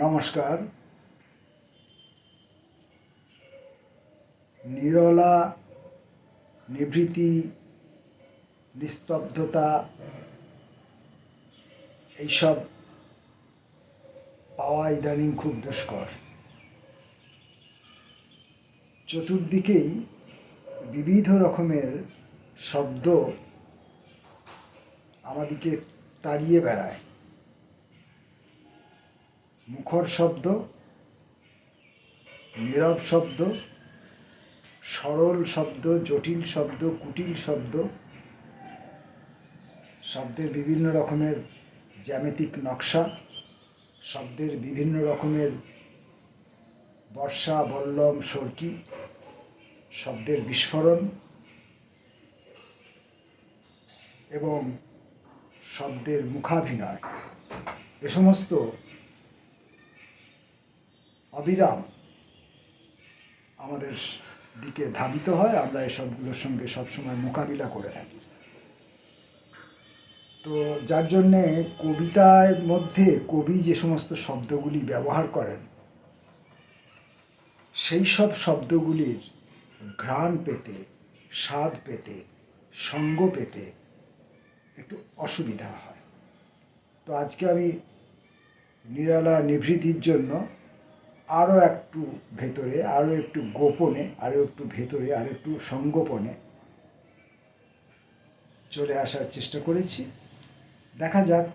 নমস্কার। নিরলা নিভৃতি নিস্তব্ধতা এইসব পাওয়া ইদানিং খুব দুষ্কর। চতুর্দিকেই বিবিধ রকমের শব্দ আমাদিকে তাড়িয়ে বেড়ায়। মুখর শব্দ, নীরব শব্দ, সরল শব্দ, জটিল শব্দ, কুটিল শব্দ, শব্দের বিভিন্ন রকমের জ্যামিতিক নকশা, শব্দের বিভিন্ন রকমের বর্ষা, বল্লম, সরকি, শব্দের বিস্ফোরণ এবং শব্দের মুখাভিনয়। এ সমস্ত অবিরাম আমাদের দিকে ধাবিত হয়, আমরা এসবগুলোর সঙ্গে সবসময় মোকাবিলা করে থাকি। তো যার জন্যে কবিতার মধ্যে কবি যে সমস্ত শব্দগুলি ব্যবহার করেন, সেই সব শব্দগুলির ঘ্রাণ পেতে, স্বাদ পেতে, সঙ্গ পেতে একটু অসুবিধা হয়। তো আজকে আমি নিরালা নিভৃতির জন্য আরও একটু ভেতরে আরও একটু গোপনে আরও একটু ভেতরে আরও একটু সংগোপনে চলে আসার চেষ্টা করেছি। দেখা যাক।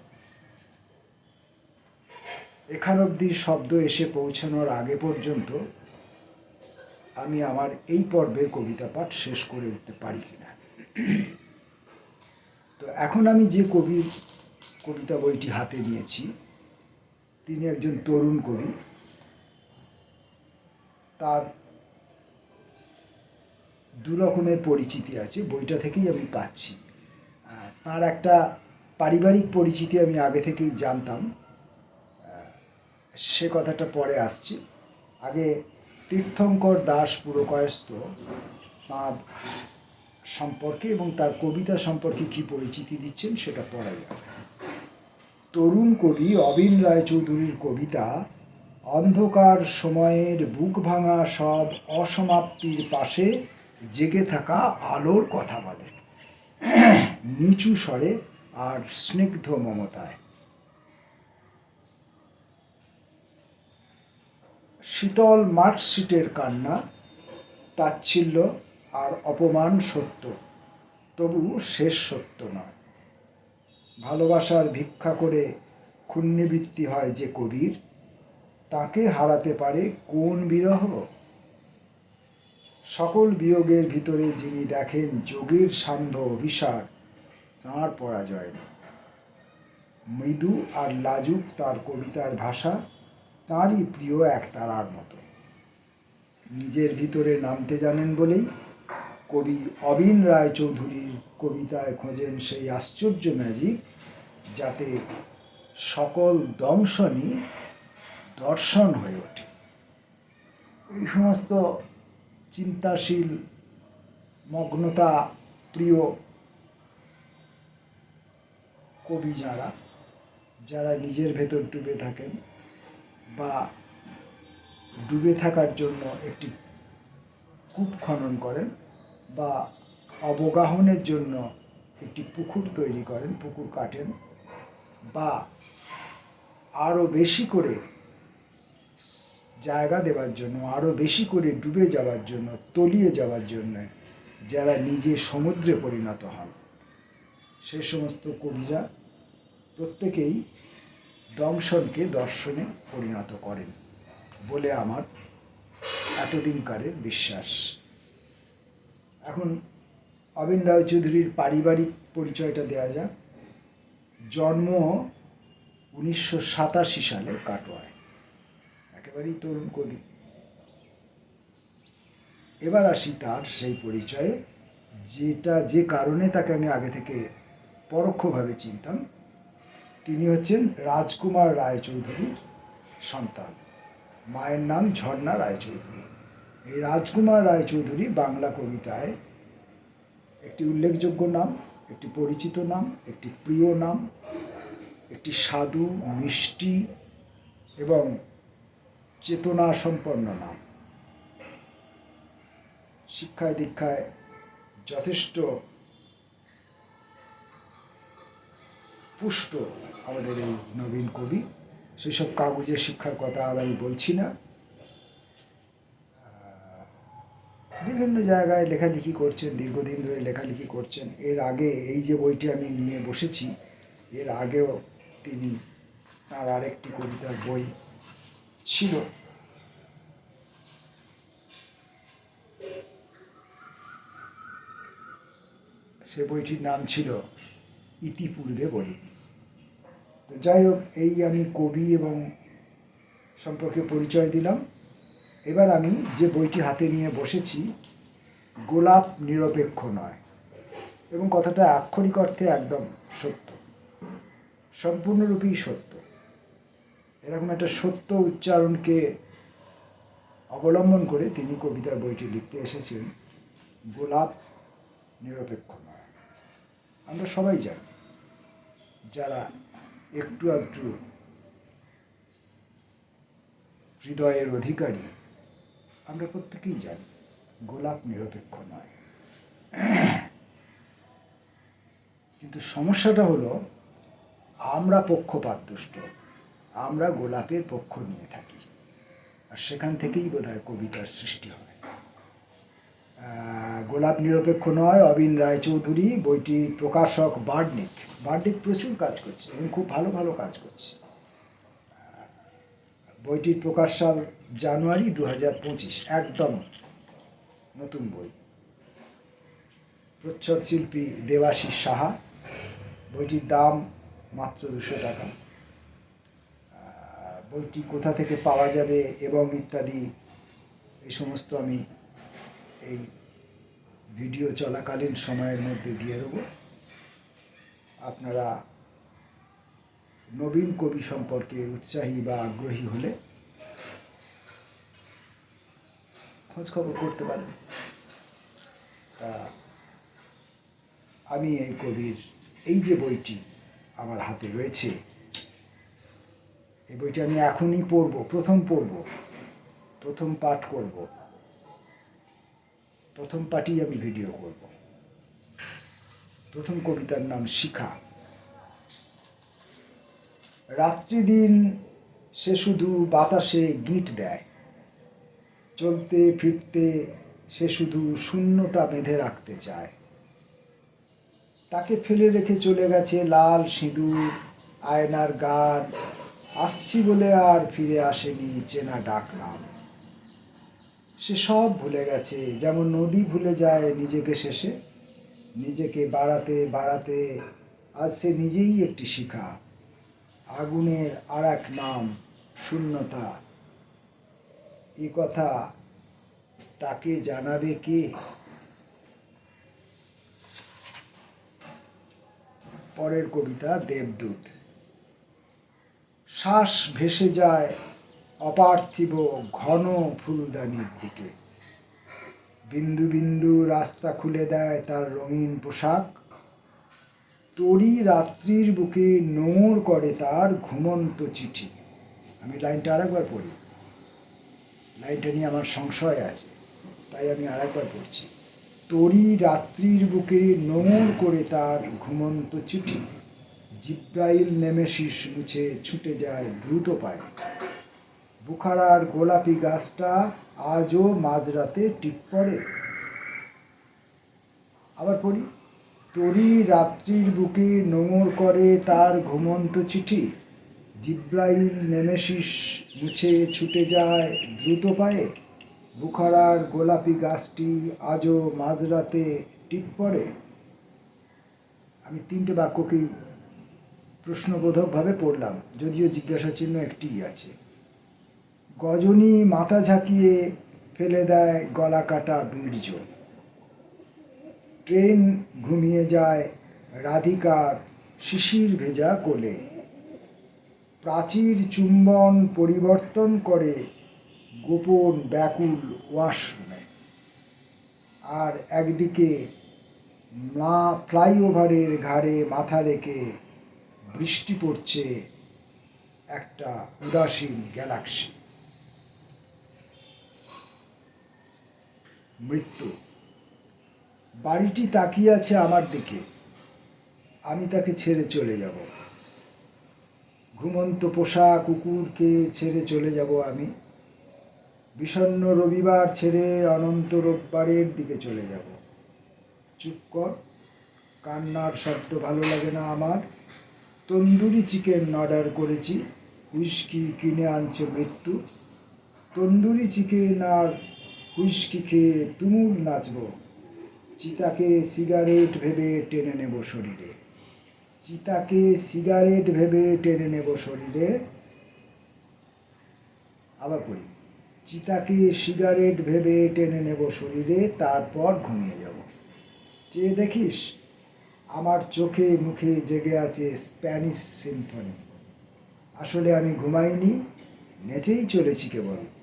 এখান অবধি শব্দ এসে পৌঁছানোর আগে পর্যন্ত আমি আমার এই পর্বের কবিতা পাঠ শেষ করে উঠতে পারি কিনা। তো এখন আমি যে কবির, কবিতা বইটি হাতে নিয়েছি, তিনি একজন তরুণ কবি। তার দু রকমের পরিচিতি আছে, বইটা থেকেই আমি পাচ্ছি। তার একটা পারিবারিক পরিচিতি আমি আগে থেকেই জানতাম। সে কথাটা পরে আসছি। আগে তীর্থঙ্কর দাস পুরকায়স্থ তাঁর সম্পর্কে এবং তার কবিতা সম্পর্কে কি পরিচিতি দিচ্ছেন সেটা পড়া যাবে তরুণ কবি অবিন রায়চৌধুরীর কবিতা অন্ধকার সময়ের বুক ভাঙা সব অসমাপ্তির পাশে জেগে থাকা আলোর কথা বলে। নিচু স্বরে আর স্নিগ্ধ মমতায়। শীতল মার্কশিটের কান্না, তাচ্ছিল্য আর অপমান সত্য, তবু শেষ সত্য নয়। ভালোবাসার ভিক্ষা করে ক্ষুণ্ণবৃত্তি হয় যে কবির তাকে হারাতে পারে কোন বিরহ সকল বিয়োগের ভিতরে যিনি দেখেন যোগের সান্ধ্য অভিসার, তাঁর পরাজয় নেই। মৃদু আর লাজুক তার কবিতার ভাষা, তাঁরই প্রিয় এক তারার মতো নিজের ভিতরে নামতে জানেন বলেই কবি অবিন রায় চৌধুরীর কবিতায় খোঁজেন সেই আশ্চর্য ম্যাজিক যাতে সকল দংশনই দর্শন হয়ে ওঠে। এই সমস্ত চিন্তাশীল, মগ্নতা প্রিয় কবি যারা যারা নিজের ভেতর ডুবে থাকেন বা ডুবে থাকার জন্য একটি কূপ খনন করেন বা অবগাহনের জন্য একটি পুকুর তৈরি করেন, পুকুর কাটেন বা আরও বেশি করে জায়গা দেওয়ার জন্য আরও বেশি করে ডুবে যাওয়ার জন্য, তলিয়ে যাওয়ার জন্য যারা নিজে সমুদ্রে পরিণত হন। সে সমস্ত কবিরা প্রত্যেকেই দংশনকে, দর্শনে পরিণত করেন বলে আমার এতদিনকারের বিশ্বাস। এখন অবিন রায় চৌধুরীর পারিবারিক পরিচয়টা দেওয়া যাক। জন্ম উনিশশো সাতাশি সালে কাটোয়ায়। একেবারেই তরুণ কবি। এবার আসি তার সেই পরিচয়ে, যেটা যে কারণে তাকে আমি আগে থেকে পরোক্ষভাবে চিনতাম। তিনি হচ্ছেন রাজকুমার রায়চৌধুরীর সন্তান। মায়ের নাম ঝর্ণা রায়চৌধুরী। এই রাজকুমার রায়চৌধুরী বাংলা কবিতায় একটি উল্লেখযোগ্য নাম, একটি পরিচিত নাম, একটি প্রিয় নাম, একটি সাধু, মিষ্টি এবং চেতনা সম্পন্ন না। শিক্ষায় দীক্ষায় যথেষ্ট পুষ্ট আমাদের এই নবীন কবি। সেসব কাগজের শিক্ষার কথা আর আমি বলছি না। বিভিন্ন জায়গায় লেখালেখি করছেন, দীর্ঘদিন ধরে লেখালেখি করছেন। এর আগে এই যে বইটি আমি নিয়ে বসেছি, এর আগেও তিনি তার আরেকটি কবিতার বই ছিল। সে বইটির নাম ছিল ইতিপূর্বে বলিনি। তো যাই হোক, এই আমি কবি এবং সম্পর্কে পরিচয় দিলাম। এবার আমি যে বইটি হাতে নিয়ে বসেছি, গোলাপ নিরপেক্ষ নয় এবং কথাটা আক্ষরিক অর্থে একদম সত্য, সম্পূর্ণরূপেই সত্য। এরকম একটা সত্য উচ্চারণকে অবলম্বন করে তিনি কবিতার বইটি লিখতে এসেছেন, গোলাপ নিরপেক্ষ আমরা সবাই জানি, যারা একটু একটু হৃদয়ের অধিকারী, আমরা প্রত্যেকেই জানি, গোলাপ নিরপেক্ষ নয়। কিন্তু সমস্যাটা হলো, আমরা পক্ষপাত দুষ্ট আমরা গোলাপের পক্ষ নিয়ে থাকি, আর সেখান থেকেই বোধহয় কবিতার সৃষ্টি হয়। গোলাপ নিরপেক্ষ নয়, অবিন রায়চৌধুরী, বইটির প্রকাশক বার্ডনিক বার্ডনিক প্রচুর কাজ করছে এবং খুব ভালো ভালো কাজ করছে। বইটির প্রকাশ সাল জানুয়ারি দু হাজার পঁচিশ, একদম নতুন বই। প্রচ্ছদ শিল্পী দেবাশিস সাহা, বইটির দাম মাত্র দুশো টাকা। বইটি কোথা থেকে পাওয়া যাবে এবং ইত্যাদি এই সমস্ত আমি এই ভিডিও চলাকালীন সময়ের মধ্যে দিয়ে দেবো। আপনারা নবীন কবি সম্পর্কে উৎসাহী বা আগ্রহী হলে খোঁজ খবর করতে পারেন। তা আমি এই কবির, এই যে বইটি আমার হাতে রয়েছে, এই বইটি আমি এখনই পড়ব, প্রথম পড়ব, প্রথম পাঠ করব। প্রথম পাঠই আমি ভিডিও করব। প্রথম কবিতার নাম শিখা। রাত্রি দিন সে শুধু বাতাসে গিট দেয়। চলতে ফিরতে সে শুধু শূন্যতা বেঁধে রাখতে চায়। তাকে ফেলে রেখে চলে গেছে লাল সিঁদুর, আয়নার গান আসছি বলে আর ফিরে আসেনি চেনা ডাক নাম সে সব ভুলে গেছে। যেমন নদী ভুলে যায় নিজেকে শেষে, নিজেকে বাড়াতে বাড়াতে আজ সে নিজেই একটি শিখা। আগুনের আর এক নাম শূন্যতা। এ কথা তাকে জানাবে কে? পরের কবিতা দেবদূত। শ্বাস ভেসে যায় অপার্থিব ঘন ফুলদানির দিকে। বিন্দু বিন্দু রাস্তা খুলে দেয় তার রঙিন পোশাক। তরি রাত্রির বুকে নোংর করে তার ঘুমন্ত চিঠি। আমি লাইনটা আরেকবার পড়ি। লাইনটা নিয়ে আমার সংশয় আছে, তাই আমি আরেকবার পড়ছি। তরি রাত্রির বুকে নোংর করে তার ঘুমন্ত চিঠি। জিব্রাইল নেমেশিস মুছে ছুটে যায় দ্রুত পায়ে। বুখারার গোলাপি গাছটা আজও মাঝরাতে টিপ পড়ে। আবার পড়ি, তরি রাত্রির বুকে নোংর করে তার ঘুমন্ত চিঠি। জিব্রাইল নেমেশিস মুছে ছুটে যায় দ্রুত পায়ে। বুখারার গোলাপি গাছটি আজও মাঝরাতে টিপ পড়ে। আমি তিনটে বাক্যকেই প্রশ্নবোধকভাবে পড়লাম, যদিও জিজ্ঞাসা চিহ্ন একটিই আছে। গজনী মাথা ঝাঁকিয়ে ফেলে দেয় গলা কাটা বীর্য। ট্রেন ঘুমিয়ে যায় রাধিকার শিশির ভেজা কোলে। প্রাচীর চুম্বন পরিবর্তন করে গোপন ব্যাকুল ওয়াশরুমে। আর একদিকে মা ফ্লাইওভারের ঘাড়ে মাথা রেখে বৃষ্টি পড়ছে একটা উদাসীন গ্যালাক্সি। মৃত্যু। বাড়িটি তাকিয়ে আছে আমার দিকে। আমি তাকে ছেড়ে চলে যাব। ঘুমন্ত পোষা কুকুরকে ছেড়ে চলে যাব আমি। বিষণ্ণ রবিবার ছেড়ে অনন্ত রোববারের দিকে চলে যাব। চুপ কর। কান্নার শব্দ ভালো লাগে না আমার। তন্দুরি চিকেন অর্ডার করেছি। হুইস্কি কিনে আনছে মৃত্যু। তন্দুরি চিকেন আর হুইস্কি খেয়ে তুমুল নাচব। চিতাকে সিগারেট ভেবে টেনে নেব শরীরে। চিতাকে সিগারেট ভেবে টেনে নেব শরীরে। আবার পড়ি। চিতাকে সিগারেট ভেবে টেনে নেব শরীরে, তারপর ঘুমিয়ে যাব। চেয়ে দেখিস? আমার চোখে মুখে জেগে আছে স্প্যানিশ সিম্ফনি। আসলে আমি ঘুমাইনি, নেচেই চলেছি কেবল।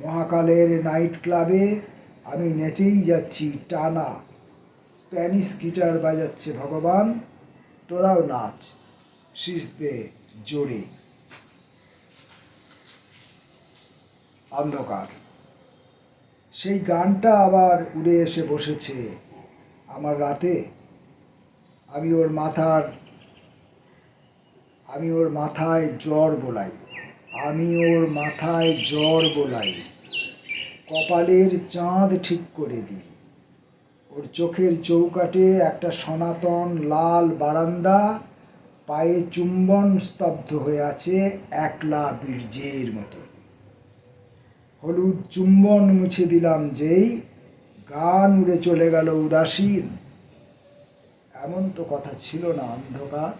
মহাকালের নাইট ক্লাবে আমি নেচেই যাচ্ছি, টানা। স্প্যানিশ গিটার বাজাচ্ছে ভগবান, তোরাও নাচ দে জোরে। অন্ধকার। সেই গানটা আবার উড়ে এসে বসেছে আমার রাতে। আমি ওর মাথার, আমি ওর মাথায় জ্বর বোলাই। আমি ওর মাথায় জ্বর বোলাই, কপালের চাঁদ ঠিক করে দিই। ওর চোখের চৌকাটে একটা সনাতন লাল বারান্দা, পায়ে চুম্বন স্তব্ধ হয়ে আছে একলা বীর্যের মতো। হলুদ চুম্বন মুছে দিলাম যেই গান উড়ে চলে গেল উদাসীন। এমন তো কথা ছিল না অন্ধকার।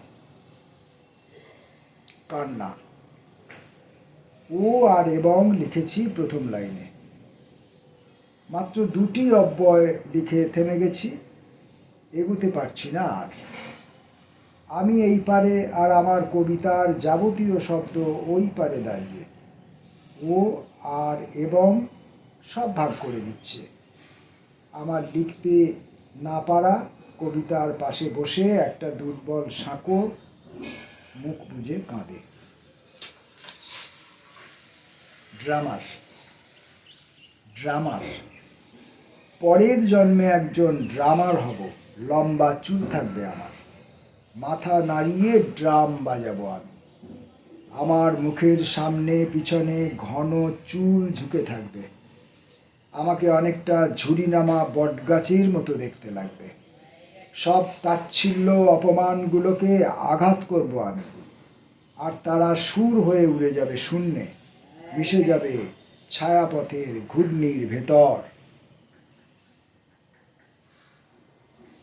কান্না। ও আর এবং লিখেছি প্রথম লাইনে। মাত্র দুটি অব্যয় লিখে থেমে গেছি, এগুতে পারছি না আর। আমি এই পারে আর আমার কবিতার যাবতীয় শব্দ ওই পারে দাঁড়িয়ে। ও আর এবং সব ভাগ করে দিচ্ছে আমার লিখতে না পারা কবিতার পাশে বসে একটা দুর্বল সাঁকো মুখ বুজে কাঁদে। ড্রামার। ড্রামার। পরের জন্মে একজন ড্রামার হব, লম্বা চুল থাকবে আমার। মাথা নাড়িয়ে ড্রাম বাজাবো আমি। আমার মুখের সামনে পিছনে ঘন চুল ঝুঁকে থাকবে। আমাকে অনেকটা ঝুড়ি নামা বটগাছের মতো দেখতে লাগবে। সব তাচ্ছিল্য অপমানগুলোকে আঘাত করব আমি। আর তারা সুর হয়ে উড়ে যাবে শূন্যে। মিশে যাবে ছায়াপথের ঘূর্ণির ভেতর।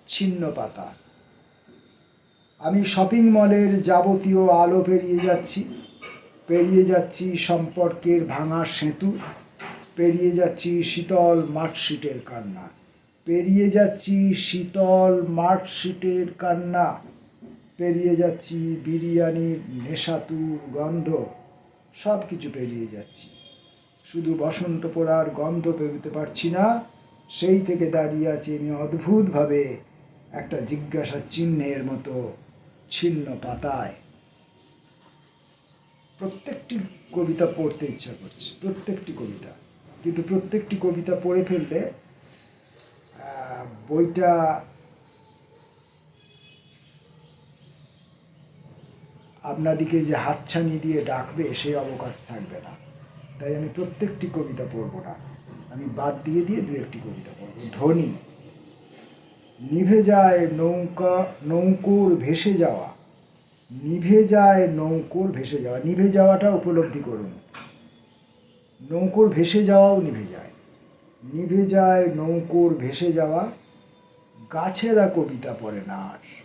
ছিন্ন পাতা। আমি শপিং মলের যাবতীয় আলো পেরিয়ে যাচ্ছি। পেরিয়ে যাচ্ছি সম্পর্কের ভাঙা সেতু। পেরিয়ে যাচ্ছি শীতল মার্কশিটের কান্না। পেরিয়ে যাচ্ছি শীতল মার্কশিটের কান্না। পেরিয়ে যাচ্ছি বিরিয়ানির নেশাতুর গন্ধ। সব কিছু পেরিয়ে যাচ্ছি। শুধু বসন্ত পোড়ার গন্ধ পেরোতে পারছি না সেই থেকে দাঁড়িয়ে আছি আমি অদ্ভুতভাবে একটা জিজ্ঞাসা চিহ্নের মতো ছিন্ন পাতায়। প্রত্যেকটি কবিতা পড়তে ইচ্ছা করছে প্রত্যেকটি কবিতা। কিন্তু প্রত্যেকটি কবিতা পড়ে আহ, বইটা আপনাদিকে যে হাতছানি দিয়ে ডাকবে সেই অবকাশ থাকবে না। তাই আমি প্রত্যেকটি কবিতা পড়ব না। আমি বাদ দিয়ে দিয়ে দু একটি কবিতা পড়ব। ধ্বনি নিভে যায় নৌকা, নৌকোর ভেসে যাওয়া। নিভে যায় নৌকোর ভেসে যাওয়া। নিভে যাওয়াটা উপলব্ধি করুন। নৌকোর ভেসে যাওয়াও নিভে যায়। নিভে যায় নৌকোর ভেসে যাওয়া। গাছেরা কবিতা পড়ে না আর।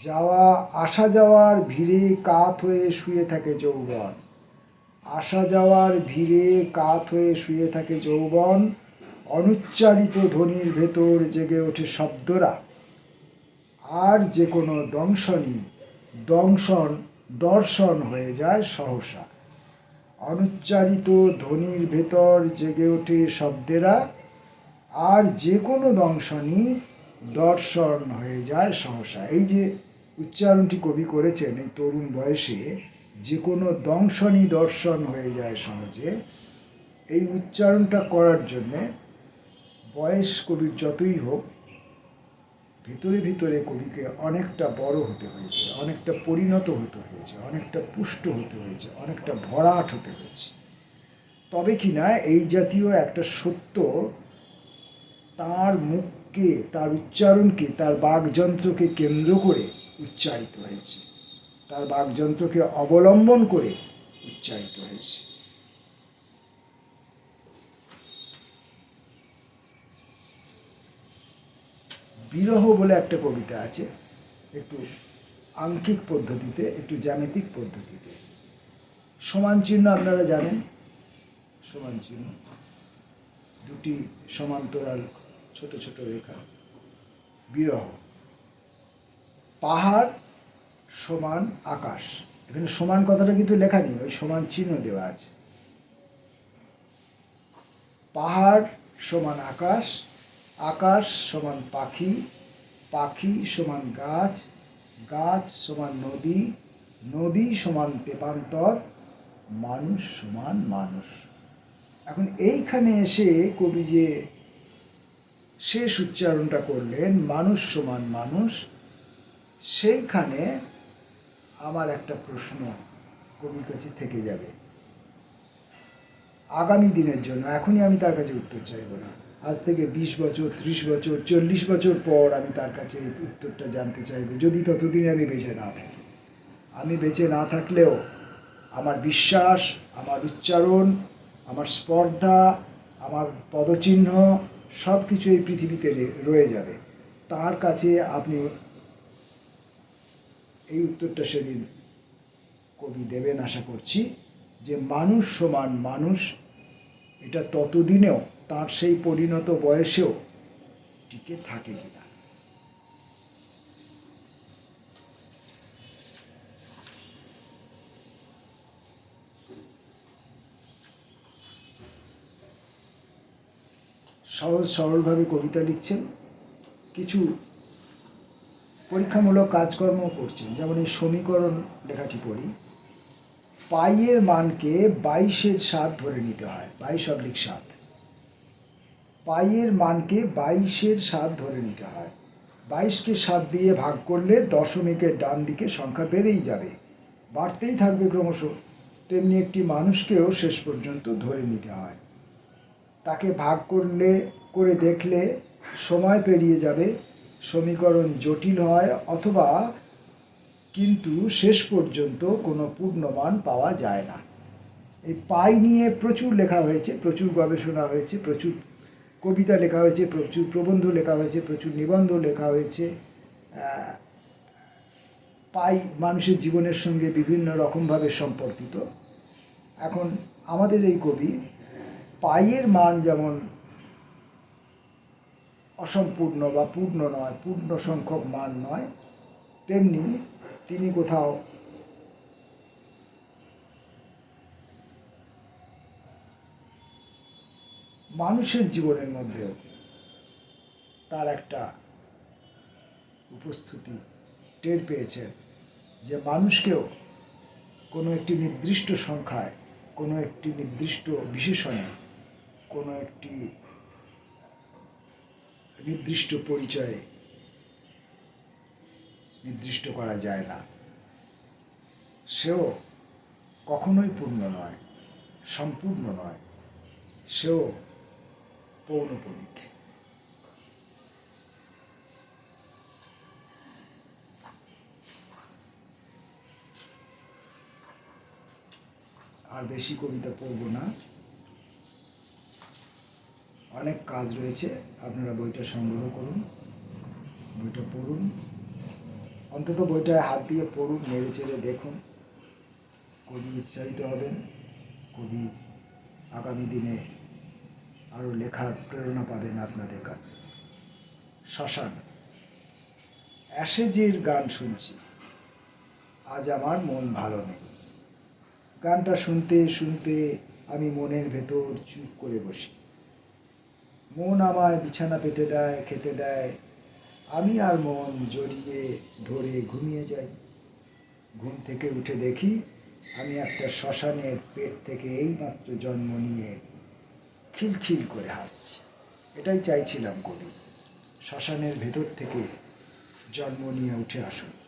যাওয়া, আসা যাওয়ার ভিড়ে কাত হয়ে শুয়ে থাকে যৌবন। আসা যাওয়ার ভিড়ে কাত হয়ে শুয়ে থাকে যৌবন। অনুচ্চারিত ধ্বনির ভেতর জেগে ওঠে শব্দরা। আর যে কোনো দংশনই দংশন, দর্শন হয়ে যায় সহসা। অনুচ্চারিত ধ্বনির ভেতর জেগে ওঠে শব্দেরা। আর যে কোনো দংশনই দর্শন হয়ে যায় সহসা। এই যে উচ্চারণটি কবি করেছেন এই তরুণ বয়সে, যে কোনো দংশনী দর্শন হয়ে যায় সমাজে এই উচ্চারণটা করার জন্যে বয়স কবির যতই হোক, ভিতরে ভিতরে কবিকে অনেকটা বড় হতে হয়েছে, অনেকটা পরিণত হতে হয়েছে, অনেকটা পুষ্ট হতে হয়েছে, অনেকটা ভরাট হতে হয়েছে। তবে কি না, এই জাতীয় একটা সত্য, তার মুখকে, তার উচ্চারণকে, তার বাকযন্ত্রকে কেন্দ্র করে উচ্চারিত হয়েছে। তার বাকযন্ত্রকে অবলম্বন করে উচ্চারিত হয়েছে। বিরহ বলে একটা কবিতা আছে, একটু আঙ্কিক পদ্ধতিতে, একটু জ্যামিতিক পদ্ধতিতে। সমান চিহ্ন আপনারা জানেন? সমান চিহ্ন। দুটি সমান্তরাল ছোট ছোট রেখা। বিরহ। পাহাড় সমান আকাশ। এখানে সমান কথাটা কিন্তু লেখা নেই, ওই সমান চিহ্ন দেওয়া আছে। পাহাড় সমান আকাশ আকাশ সমান পাখি পাখি সমান গাছ গাছ সমান নদী নদী সমান তেপান্তর, মানুষ সমান মানুষ। এখন এইখানে এসে কবি যে শেষ উচ্চারণটা করলেন, মানুষ সমান মানুষ সেইখানে আমার একটা প্রশ্ন কবির কাছে থেকে যাবে। আগামী দিনের জন্য, এখনই আমি তার কাছে উত্তর চাইব না। আজ থেকে বিশ বছর, ত্রিশ বছর, চল্লিশ বছর পর আমি তার কাছে উত্তরটা জানতে চাইব, যদি ততদিন আমি বেঁচে না থাকি। আমি বেঁচে না থাকলেও আমার বিশ্বাস, আমার উচ্চারণ, আমার স্পর্ধা, আমার পদচিহ্ন সব কিছু এই পৃথিবীতে রয়ে যাবে। তার কাছে আপনি এই উত্তরটা সেদিন কবি দেবেন আশা করছি, যে মানুষ সমান মানুষ, এটা ততদিনেও তার সেই পরিণত বয়সেও টিকে থাকে কিনা সহজ সরলভাবে কবিতা লিখছেন, কিছু পরীক্ষামূলক কাজকর্ম করছেন যেমন এই সমীকরণ লেখাটি পড়ি। পাইয়ের মানকে বাইশের সাত ধরে নিতে হয়। বাইশ অব্লিক সাত। পাইয়ের মানকে বাইশের সাত ধরে নিতে হয়। বাইশকে সাত দিয়ে ভাগ করলে দশমিকের ডান দিকে সংখ্যা বেড়েই যাবে। বাড়তেই থাকবে ক্রমশ। তেমনি একটি মানুষকেও শেষ পর্যন্ত ধরে নিতে হয়। তাকে ভাগ করলে, করে দেখলে সময় পেরিয়ে যাবে। সমীকরণ জটিল হয় অথবা কিন্তু শেষ পর্যন্ত কোনো পূর্ণমান পাওয়া যায় না। এই পাই নিয়ে প্রচুর লেখা হয়েছে, প্রচুর গবেষণা হয়েছে, প্রচুর কবিতা লেখা হয়েছে, প্রচুর প্রবন্ধ লেখা হয়েছে, প্রচুর নিবন্ধ লেখা হয়েছে। পাই মানুষের জীবনের সঙ্গে বিভিন্ন রকমভাবে সম্পর্কিত। এখন আমাদের এই কবি পাইয়ের মান যেমন অসম্পূর্ণ বা পূর্ণ নয়, পূর্ণ সংখ্যক মান নয়, তেমনি তিনি কোথাও মানুষের জীবনের মধ্যেও তার একটা উপস্থিতি টের পেয়েছেন যে মানুষকেও কোনো একটি নির্দিষ্ট সংখ্যায়, কোনো একটি নির্দিষ্ট বিশেষণে, কোনো একটি নির্দিষ্ট পরিচয়ে নির্দিষ্ট করা যায় না। সেও কখনোই পূর্ণ নয়, সম্পূর্ণ নয়, সেও পৌনপণিক আর বেশি কবিতা পড়ব না। অনেক কাজ রয়েছে। আপনারা বইটা সংগ্রহ করুন, বইটা পড়ুন। অন্তত বইটায় হাত দিয়ে পড়ুন নেড়ে চেড়ে দেখুন। কবি উৎসাহিত হবেন। কবি আগামী দিনে আরও লেখার প্রেরণা পাবেন আপনাদের কাছ থেকে। শ্মশান, অ্যাশেজের গান শুনছি। আজ আমার মন ভালো নেই। গানটা শুনতে শুনতে আমি মনের ভেতর চুপ করে বসি। মন আমায় বিছানা পেতে দেয়, খেতে দেয়। আমি আর মন জড়িয়ে ধরে ঘুমিয়ে যাই। ঘুম থেকে উঠে দেখি আমি একটা শ্মশানের পেট থেকে এইমাত্র জন্ম নিয়ে খিলখিল করে হাসছি। এটাই চাইছিলাম কবি। শ্মশানের ভেতর থেকে জন্ম নিয়ে উঠে আসুন।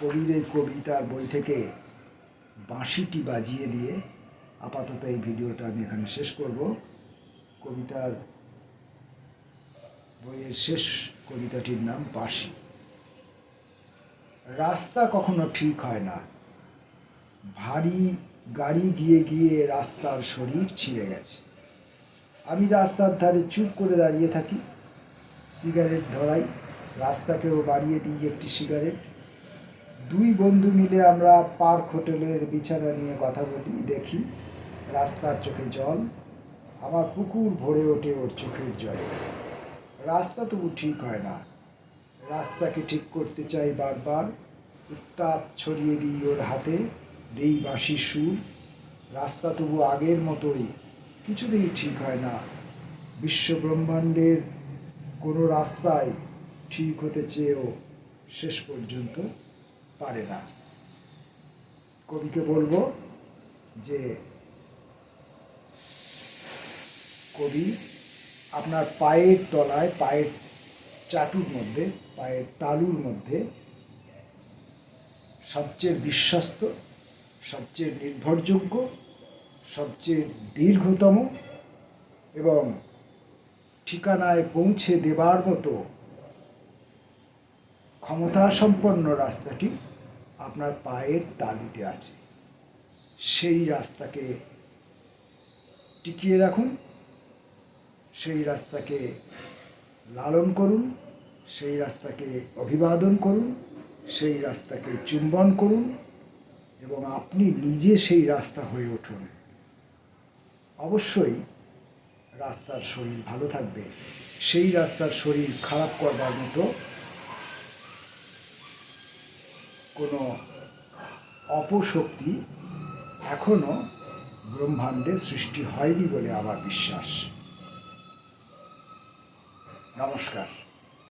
কবির এই কবিতার বই থেকে বাঁশিটি বাজিয়ে দিয়ে আপাতত এই ভিডিওটা আমি এখানে শেষ করব। কবিতার বইয়ের শেষ কবিতাটির নাম বাঁশি। রাস্তা কখনো ঠিক হয় না। ভারী গাড়ি গিয়ে গিয়ে রাস্তার শরীর ছিঁড়ে গেছে। আমি রাস্তার ধারে চুপ করে দাঁড়িয়ে থাকি। সিগারেট ধরাই, রাস্তাকেও বাড়িয়ে দিই একটি সিগারেট। দুই বন্ধু মিলে আমরা পার্ক হোটেলের বিছানা নিয়ে কথা বলি, দেখি রাস্তার চোখে জল, আমার পুকুর ভরে ওঠে ওর চোখের জলে। রাস্তা তবু ঠিক হয় না। রাস্তাকে ঠিক করতে চাই বারবার, উত্তাপ ছড়িয়ে দিই ওর হাতে, দেই বাঁশির সুর। রাস্তা তবু আগের মতোই, কিছুতেই ঠিক হয় না। বিশ্ব ব্রহ্মাণ্ডের কোনো রাস্তায় ঠিক হতে চেয়েও শেষ পর্যন্ত পারে না। কবিকে বলব যে, কবি আপনার পায়ের তলায়, পায়ের চাটুর মধ্যে, পায়ের তালুর মধ্যে সবচেয়ে বিশ্বস্ত, সবচেয়ে নির্ভরযোগ্য, সবচেয়ে দীর্ঘতম এবং ঠিকানায় পৌঁছে দেবার মতো ক্ষমতাসম্পন্ন রাস্তাটি আপনার পায়ের তালুতে আছে। সেই রাস্তাকে টিকিয়ে রাখুন। সেই রাস্তাকে লালন করুন। সেই রাস্তাকে অভিবাদন করুন। সেই রাস্তাকে চুম্বন করুন এবং আপনি নিজে সেই রাস্তা হয়ে উঠুন। অবশ্যই রাস্তার শরীর ভালো থাকবে। সেই রাস্তার শরীর খারাপ করবার মতো কোনো অপশক্তি এখনও ব্রহ্মাণ্ডে সৃষ্টি হয়নি বলে আমার বিশ্বাস। নমস্কার।